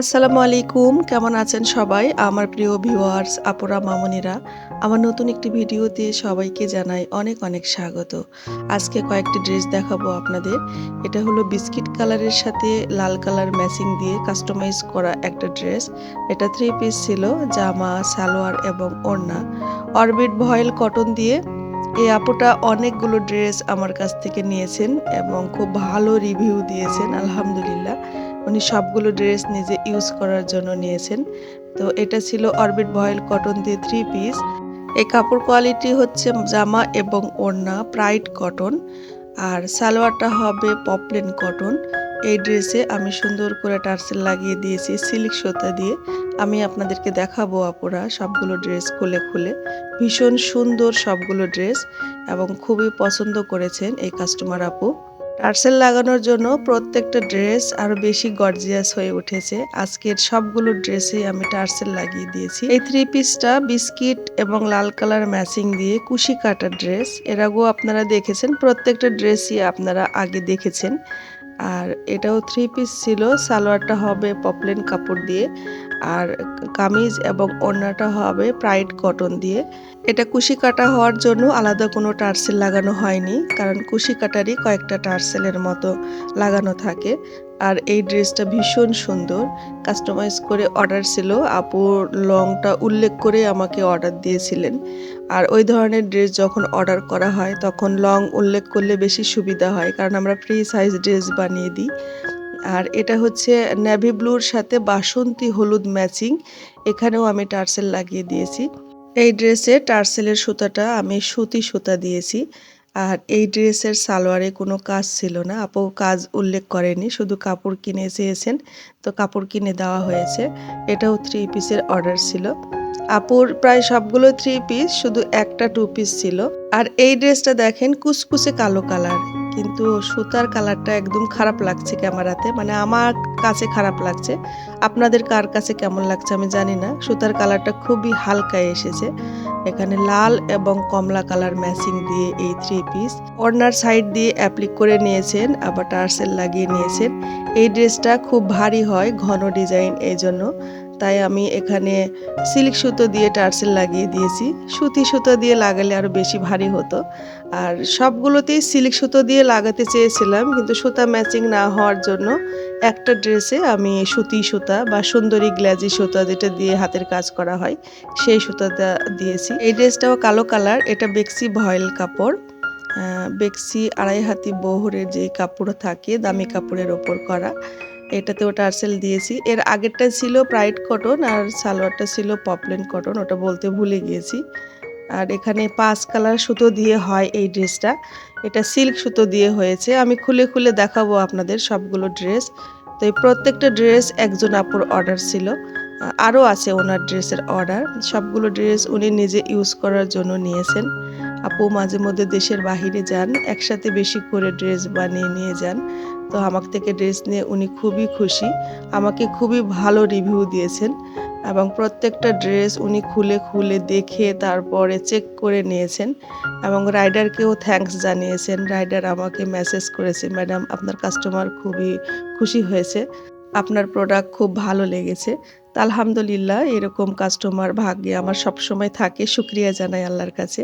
আসসালামু আলাইকুম, কেমন আছেন সবাই? আমার প্রিয় ভিউয়ার্স আপুরা, মামনিরা, আমার নতুন একটি ভিডিওতে সবাইকে জানাই অনেক অনেক স্বাগত। আজকে কয়েকটি ড্রেস দেখাবো আপনাদের। এটা হলো বিস্কিট কালারের সাথে লাল কালার ম্যাচিং দিয়ে কাস্টমাইজ করা একটা ড্রেস এটা থ্রি পিস ছিল, জামা, সালোয়ার এবং ওড়না। অরবিট ভয়েল কটন দিয়ে এই আপুটা অনেকগুলো ড্রেস আমার কাছ থেকে নিয়েছেন এবং খুব ভালো রিভিউ দিয়েছেন, আলহামদুলিল্লাহ। উনি সবগুলো ড্রেস নিজে ইউজ করার জন্য নিয়েছেন। তো এটা ছিল অরবিট ভয়েল কটন দিয়ে থ্রি পিস এই কাপড় কোয়ালিটি হচ্ছে জামা এবং ওড়না প্রাইড কটন আর সালোয়ারটা হবে পপলেন কটন এই ড্রেসে আমি সুন্দর করে টার্সেল লাগিয়ে দিয়েছি সিল্ক সুতা দিয়ে। আমি আপনাদেরকে দেখাবো আপুরা সবগুলো ড্রেস খুলে খুলে। ভীষণ সুন্দর সবগুলো ড্রেস এবং খুবই পছন্দ করেছেন এই কাস্টমার আপু। টার্সেল লাগানোর জন্য প্রত্যেকটা ড্রেস আরও বেশি গর্জিয়াস হয়ে উঠেছে। আজকের সবগুলো ড্রেসে আমি টার্সেল লাগিয়ে দিয়েছি। এই থ্রি পিসটা বিস্কিট এবং লাল কালার ম্যাচিং দিয়ে কুশি কাটা ড্রেস। এর আগেও আপনারা দেখেছেন, প্রত্যেকটা ড্রেসই আপনারা আগে দেখেছেন। আর এটাও থ্রি পিস ছিল, সালোয়ারটা হবে পপলেন কাপড় দিয়ে। আর কামিজ এবং ওড়নাটা হবে প্রাইড কটন দিয়ে। এটা কুশি কাটা হওয়ার জন্য আলাদা কোনো টার্সেল লাগানো হয়নি, কারণ কুশি কাটারই কয়েকটা টার্সেলের মতো লাগানো থাকে। আর এই ড্রেসটা ভীষণ সুন্দর। কাস্টমাইজ করে অর্ডার ছিল। আপু লংটা উল্লেখ করে আমাকে অর্ডার দিয়েছিলেন। আর ওই ধরনের ড্রেস যখন অর্ডার করা হয়, তখন লং উল্লেখ করলে বেশি সুবিধা হয়, কারণ আমরা ফ্রি সাইজ ড্রেস বানিয়ে দিই। আর এটা হচ্ছে নেভি ব্লুর সাথে বাসন্তী হলুদ ম্যাচিং এখানেও আমি টার্সেল লাগিয়ে দিয়েছি। এই ড্রেসে টার্সেলের সুতাটা আমি সুতি সুতা দিয়েছি। আর এই ড্রেসের সালোয়ারে কোনো কাজ ছিল না। আপু কাজ উল্লেখ করেনি, শুধু কাপড় কিনে চেয়েছেন। তো কাপড় কিনে দেওয়া হয়েছে। এটাও থ্রি পিসের অর্ডার ছিল। আপুর প্রায় সবগুলো থ্রি পিস শুধু একটা টু পিস ছিল। আর এই ড্রেসটা দেখেন কুচকুচে কালো কালার কিন্তু সুতার কালারটা একদম খারাপ লাগছে ক্যামেরাতে। মানে আমার কাছে খারাপ লাগছে। আপনাদের কার কাছে কেমন লাগছে আমি জানি না। সুতার কালারটা খুবই হালকা এসেছে। এখানে লাল এবং কমলা কালার ম্যাচিং দিয়ে এই থ্রি পিস কর্নার সাইড দিয়ে অ্যাপ্লিক করে নিয়েছেন, আবার টার্সেল লাগিয়ে নিয়েছেন। এই ড্রেসটা খুব ভারী হয়, ঘন ডিজাইন এই জন্য। তাই আমি এখানে সিল্ক সুতো দিয়ে টার্সেল লাগিয়ে দিয়েছি। সুতি সুতো দিয়ে লাগালে আরও বেশি ভারী হতো। আর সবগুলোতেই সিল্ক সুতো দিয়ে লাগাতে চেয়েছিলাম, কিন্তু সুতা ম্যাচিং না হওয়ার জন্য একটা ড্রেসে আমি সুতি সুতা বা সুন্দরী গ্ল্যাজি সুতা যেটা দিয়ে হাতের কাজ করা হয়, সেই সুতাটা দিয়েছি। এই ড্রেসটাও কালো কালার, এটা বেক্সি ভয়েল কাপড়। বেক্সি আড়াই হাতি বহরের যে কাপড় থাকে, দামি কাপড়ের ওপর করা। এটাতেও টার্সেল দিয়েছি। এর আগেরটা ছিল প্রাইড কটন আর সালোয়ারটা ছিল পপলেন কটন ওটা বলতে ভুলে গিয়েছি। আর এখানে পাঁচ কালার সুতো দিয়ে হয় এই ড্রেসটা। এটা সিল্ক সুতো দিয়ে হয়েছে। আমি খুলে খুলে দেখাবো আপনাদের সবগুলো ড্রেস। তো এই প্রত্যেকটা ড্রেস একজন আপুর অর্ডার ছিল। আরও আছে ওনার ড্রেসের অর্ডার। সবগুলো ড্রেস উনি নিজে ইউজ করার জন্য নিয়েছেন। আপু মাঝে মধ্যে দেশের বাহিরে যান, একসাথে বেশি করে ড্রেস বানিয়ে নিয়ে যান। তো আমার থেকে ড্রেস নিয়ে উনি খুবই খুশি। আমাকে খুবই ভালো রিভিউ দিয়েছেন এবং প্রত্যেকটা ড্রেস উনি খুলে খুলে দেখে তারপরে চেক করে নিয়েছেন এবং রাইডারকেও থ্যাঙ্কস জানিয়েছেন। রাইডার আমাকে মেসেজ করেছে ম্যাডাম আপনার কাস্টমার খুবই খুশি হয়েছে। আপনার প্রোডাক্ট খুব ভালো লেগেছে। তা আলহামদুলিল্লাহ, এরকম কাস্টমার ভাগ্যে আমার সবসময় থাকে। শুক্রিয়া জানাই আল্লাহর কাছে।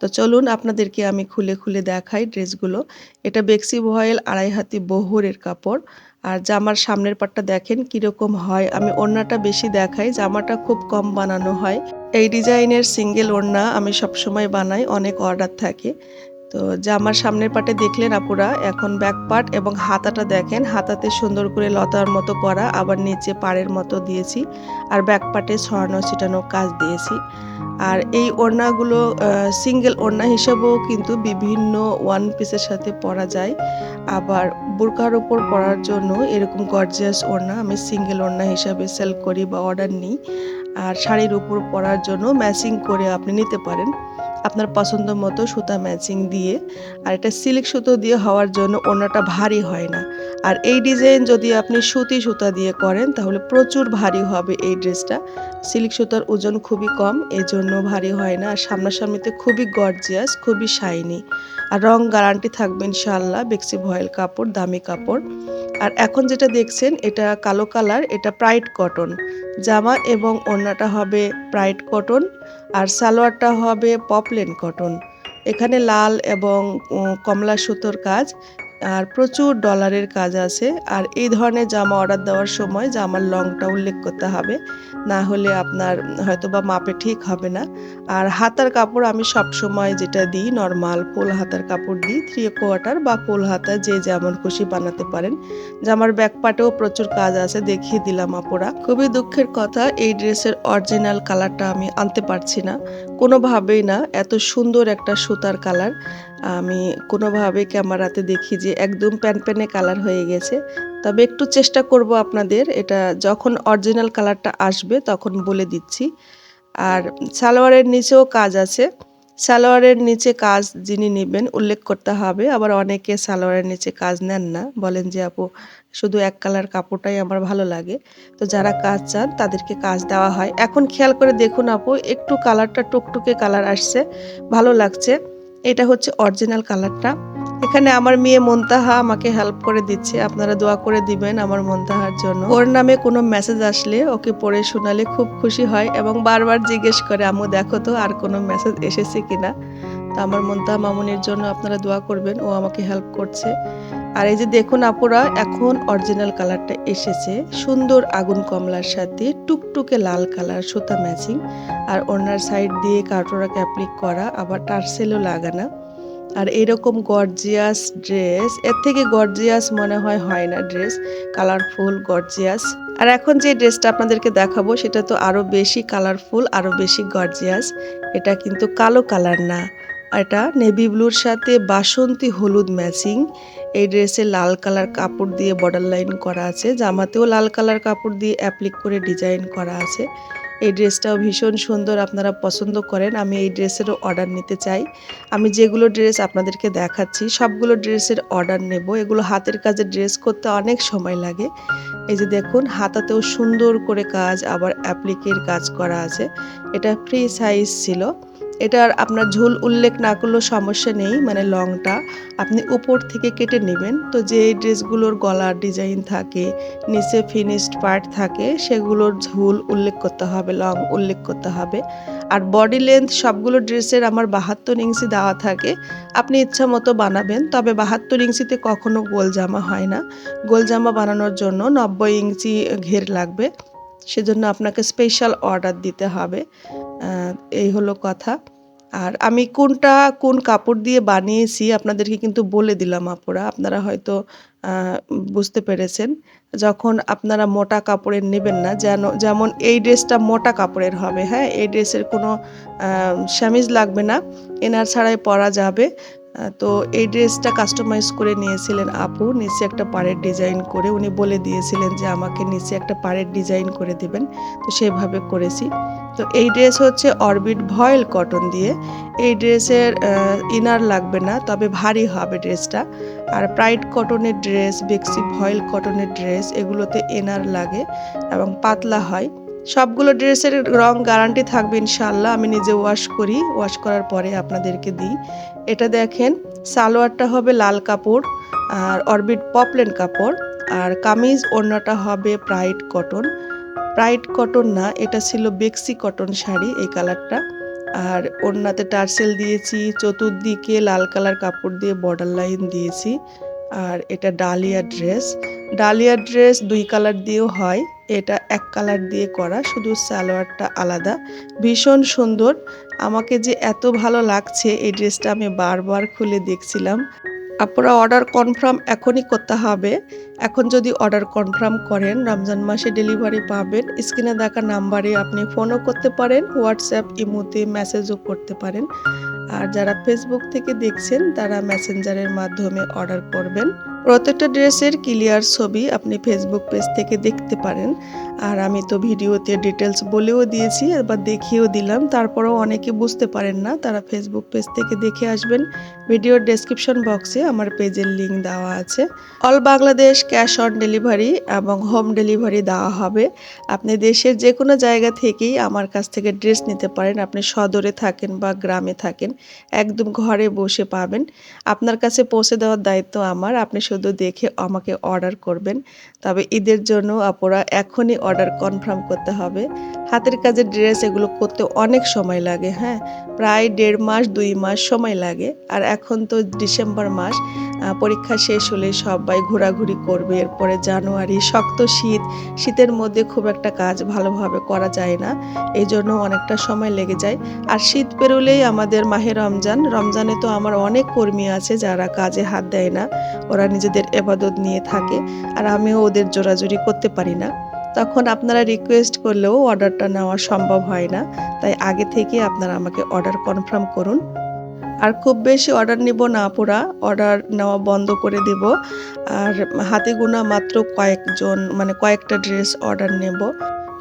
তো চলুন আপনাদেরকে আমি খুলে খুলে দেখাই ড্রেসগুলো এটা বেক্সি ভয়েল আড়াই হাতি বহরের কাপড়। আর জামার সামনের পাটটা দেখেন কীরকম হয়। আমি ওড়নাটা বেশি দেখাই, জামাটা খুব কম বানানো হয়। এই ডিজাইনের সিঙ্গেল ওড়না আমি সবসময় বানাই, অনেক অর্ডার থাকে। তো জামার সামনের পাটে দেখলেন আপুরা, এখন ব্যাক পার্ট এবং হাতাটা দেখেন। হাতাতে সুন্দর করে লতার মতো করা, আবার নিচে পাড়ের মতো দিয়েছি। আর ব্যাক পার্টে ছড়ানো, ছিটানো কাজ দিয়েছি। আর এই ওড়নাগুলো সিঙ্গেল ওড়না হিসেবেও কিন্তু বিভিন্ন ওয়ান পিসের সাথে পরা যায়। আবার বোরকার ওপর পরার জন্য এরকম গর্জিয়াস ওড়না আমি সিঙ্গেল ওড়না হিসাবে সেল করি বা অর্ডার নিই। আর শাড়ির উপর পরার জন্য ম্যাচিং করে আপনি নিতে পারেন। আপনার পছন্দ মতো সুতা ম্যাচিং দিয়ে আর এটা সিল্ক সুতো দিয়ে হওয়ার জন্য ওনাটা ভারী হয় না। আর এই ডিজাইন যদি আপনি সুতি সুতা দিয়ে করেন, তাহলে প্রচুর ভারী হবে এই ড্রেসটা সিল্ক সুতার ওজন খুবই কম এই জন্য ভারী হয় না। আর সামনাসামনিতে খুবই গর্জিয়াস খুবই শাইনি আর রং গ্যারান্টি থাকবে ইনশাল্লাহ বেক্সি ভয়েল কাপড়, দামি কাপড়। আর এখন যেটা দেখছেন, এটা কালো কালার এটা প্রাইড কটন জামা এবং ওড়নাটা হবে প্রাইড কটন আর সালোয়ারটা হবে পপলেন কটন। এখানে লাল এবং কমলা সুতোর কাজ আর প্রচুর ডলারের কাজ আছে। আর এই ধরনের জামা অর্ডার দেওয়ার সময় জামার লংটা উল্লেখ করতে হবে। না হলে আপনার হয়তো বা মাপে ঠিক হবে না। আর হাতার কাপড় আমি সব সময় যেটা দিই নর্মাল পোল হাতার কাপড় দিই থ্রি কোয়ার্টার বা পোল হাতা যে যেমন খুশি বানাতে পারেন। জামার ব্যাক পাটেও প্রচুর কাজ আছে, দেখিয়ে দিলাম আপুরা। খুবই দুঃখের কথা, এই ড্রেসের অরিজিনাল কালারটা আমি আনতে পারছি না। কোনোভাবেই না, এত সুন্দর একটা সুতার কালার আমি কোনোভাবে ক্যামেরাতে দেখি যে একদম প্যানপ্যানে কালার হয়ে গেছে। তবে একটু চেষ্টা করব আপনাদের, এটা যখন অরিজিনাল কালারটা আসবে তখন বলে দিচ্ছি। আর সালোয়ারের নিচেও কাজ আছে। সালোয়ারের নিচে কাজ যিনি নেবেন, উল্লেখ করতে হবে, আবার অনেকে সালোয়ারের নিচে কাজ নেন না। বলেন যে, আপু, শুধু এক কালার কাপড়টাই আমার ভালো লাগে। তো যারা কাজ চান, তাদেরকে কাজ দেওয়া হয়। এখন খেয়াল করে দেখুন, আপু, একটু কালারটা টুকটুকে কালার আসছে, ভালো লাগছে। এটা হচ্ছে অরিজিনাল কালারটা। এখানে আমার মেয়ে মন্তাহা আমাকে হেল্প করে দিচ্ছে। আপনারা দোয়া করে দিবেন আমার মন্তাহার জন্য। ওর নামে কোনো মেসেজ আসলে ওকে পড়ে শোনালে খুব খুশি হয় এবং বারবার জিজ্ঞেস করে আমু দেখো তো আর কোনো মেসেজ এসেছে কিনা? তো আমার মন্তাহা মামুনির জন্য আপনারা দোয়া করবেন। ও আমাকে হেল্প করছে। আর এই যে দেখুন আপুরা, এখন অরিজিনাল কালারটা এসেছে। সুন্দর আগুন কমলার সাথে টুকটুকে লাল কালার সুতা ম্যাচিং আর ওনার সাইড দিয়ে কাটোরা অ্যাপ্লিক করা, আবার টার্সেলও লাগানো। আর এরকম গর্জিয়াস ড্রেস এর থেকে গর্জিয়াস মনে হয় হয় না ড্রেস কালারফুল গর্জিয়াস আর এখন যে ড্রেসটা আপনাদেরকে দেখাবো, সেটা তো আরও বেশি কালারফুল আরও বেশি গর্জিয়াস এটা কিন্তু কালো কালার না। এটা নেভি ব্লুর সাথে বাসন্তী হলুদ ম্যাচিং এই ড্রেসে লাল কালার কাপড় দিয়ে বর্ডার লাইন করা আছে। জামাতেও লাল কালার কাপড় দিয়ে অ্যাপ্লিক করে ডিজাইন করা আছে। এই ড্রেসটাও ভীষণ সুন্দর আপনারা পছন্দ করেন। আমি এই ড্রেসেরও অর্ডার নিতে চাই। আমি যেগুলো ড্রেস আপনাদেরকে দেখাচ্ছি, সবগুলো ড্রেসের অর্ডার নেব। এগুলো হাতের কাজে ড্রেস করতে অনেক সময় লাগে। এই যে দেখুন, হাতাতেও সুন্দর করে কাজ, আবার অ্যাপ্লিকের কাজ করা আছে। এটা ফ্রি সাইজ ছিল। এটার আপনার ঝোল উল্লেখ না করলেও সমস্যা নেই মানে লংটা। আপনি উপর থেকে কেটে নেবেন। তো যে ড্রেসগুলোর গলার ডিজাইন থাকে, নিচে ফিনিশড পার্ট থাকে, সেগুলোর ঝুল উল্লেখ করতে হবে, লং উল্লেখ করতে হবে। আর বডি লেন্থ সবগুলো ড্রেসের আমার বাহাত্তর ইঞ্চি দেওয়া থাকে। আপনি ইচ্ছা মতো বানাবেন, তবে বাহাত্তর ইঞ্চিতে কখনো গোল জামা হয় না। গোল জামা বানানোর জন্য নব্বই ইঞ্চি ঘের লাগবে। সেজন্য আপনাকে স্পেশাল অর্ডার দিতে হবে। এই হলো কথা। আর আমি কোনটা কোন কাপড় দিয়ে বানিয়েছি আপনাদেরকে কিন্তু বলে দিলাম আপুরা। আপনারা হয়তো বুঝতে পেরেছেন। যখন আপনারা মোটা কাপড়ের নেবেন না, যেন, যেমন এই ড্রেসটা মোটা কাপড়ের হবে হ্যাঁ? এই ড্রেসের কোনো স্যামিজ লাগবে না, এনার ছাড়াই পরা যাবে। তো এই ড্রেসটা কাস্টমাইজ করে নিয়েছিলেন আপু। নিচে একটা পাড়ের ডিজাইন করে উনি বলে দিয়েছিলেন যে আমাকে নিচে একটা পাড়ের ডিজাইন করে দেবেন। তো সেভাবে করেছি। তো এই ড্রেস হচ্ছে অরবিট ভয়েল কটন দিয়ে। এই ড্রেসের ইনার লাগবে না, তবে ভারী হবে ড্রেসটা। আর প্রাইড কটনের ড্রেস, বেক্সি ভয়েল কটনের ড্রেস, এগুলোতে এনার লাগে এবং পাতলা হয়। সবগুলো ড্রেসের রং গ্যারান্টি থাকবে ইনশাল্লাহ আমি নিজে ওয়াশ করি। ওয়াশ করার পরে আপনাদেরকে দিই। এটা দেখেন, সালোয়ারটা হবে লাল কাপড় আর অরবিট পপলেন কাপড়। আর কামিজ ওড়নাটা হবে প্রাইড কটন। প্রাইড কটন না, এটা ছিল বেক্সি কটন শাড়ি এই কালারটা আর ওড়নাতে টার্সেল দিয়েছি, চতুর্দিকে লাল কালার কাপড় দিয়ে বর্ডার লাইন দিয়েছি। আর এটা ডালিয়া ড্রেস ডালিয়া ড্রেস দুই কালার দিয়েও হয়, এটা এক কালার দিয়ে করা, শুধু সালোয়ারটা আলাদা। ভীষণ সুন্দর। আমাকে যে এত ভালো লাগছে, এই ড্রেসটা আমি বারবার খুলে দেখছিলাম। আপনারা অর্ডার কনফার্ম এখনই করতে হবে। এখন যদি অর্ডার কনফার্ম করেন, রমজান মাসে ডেলিভারি পাবেন। স্ক্রিনে দেখা নাম্বারে আপনি ফোনও করতে পারেন হোয়াটসঅ্যাপ ইমোতে মেসেজও করতে পারেন। আর যারা ফেসবুক থেকে দেখছেন, তারা মেসেঞ্জারের মাধ্যমে অর্ডার করবেন। প্রত্যেকটা ড্রেসের ক্লিয়ার ছবি আপনি ফেসবুক পেজ থেকে দেখতে পারেন। আর আমি তো ভিডিওতে ডিটেলস বলেও দিয়েছি, এবার দেখিয়েও দিলাম। তারপরেও অনেকে বুঝতে পারেন না, তারা ফেসবুক পেজ থেকে দেখে আসবেন। ভিডিওর ডেসক্রিপশন বক্সে আমার পেজের লিংক দেওয়া আছে। All Bangladesh cash on delivery এবং হোম ডেলিভারি দেওয়া হবে। আপনি দেশের যে কোনো জায়গা থেকেই আমার কাছ থেকে ড্রেস নিতে পারেন। আপনি সদরে থাকেন বা গ্রামে থাকেন, একদম ঘরে বসে পাবেন। আপনার কাছে পৌঁছে দেওয়ার দায়িত্ব আমার। আপনি শুধু দেখে আমাকে অর্ডার করবেন। তবে ঈদের জন্য আপুরা এখনই অর্ডার কনফার্ম করতে হবে। হাতের কাজের ড্রেস এগুলো করতে অনেক সময় লাগে হ্যাঁ? প্রায় দেড় মাস, দুই মাস সময় লাগে। আর এখন তো ডিসেম্বর মাস পরীক্ষা শেষ হলে সবাই ঘোরাঘুরি করবে। এরপরে জানুয়ারি, শক্ত শীত, শীতের মধ্যে খুব একটা কাজ ভালোভাবে করা যায় না। এই জন্য অনেকটা সময় লেগে যায়। আর শীত পেরোলেই আমাদের মাহে রমজান। রমজানে তো আমার অনেক কর্মী আছে যারা কাজে হাত দেয় না। ওরা নিজেদের এবাদত নিয়ে থাকে। আর আমিও ওদের জোরাজুরি করতে পারি না। তখন আপনারা রিকোয়েস্ট করলেও অর্ডারটা নেওয়া সম্ভব হয় না। তাই আগে থেকে আপনারা আমাকে অর্ডার কনফার্ম করুন। আর খুব বেশি অর্ডার নিব না পুরা অর্ডার নেওয়া বন্ধ করে দেব। আর হাতে গোনা মাত্র কয়েকজন মানে কয়েকটা ড্রেস অর্ডার নেব।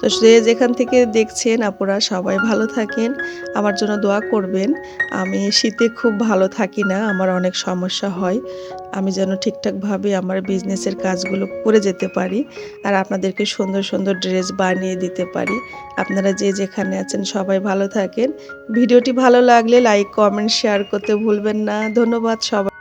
তো যে যেখান থেকে দেখছেন আপুরা, সবাই ভালো থাকেন। আমার জন্য দোয়া করবেন। আমি শীতে খুব ভালো থাকি না, আমার অনেক সমস্যা হয়। আমি যেন ঠিকঠাকভাবে আমার বিজনেসের কাজগুলো করে যেতে পারি আর আপনাদেরকে সুন্দর সুন্দর ড্রেস বানিয়ে দিতে পারি। আপনারা যে যেখানে আছেন সবাই ভালো থাকেন। ভিডিওটি ভালো লাগলে লাইক কমেন্ট শেয়ার করতে ভুলবেন না। ধন্যবাদ সবাই।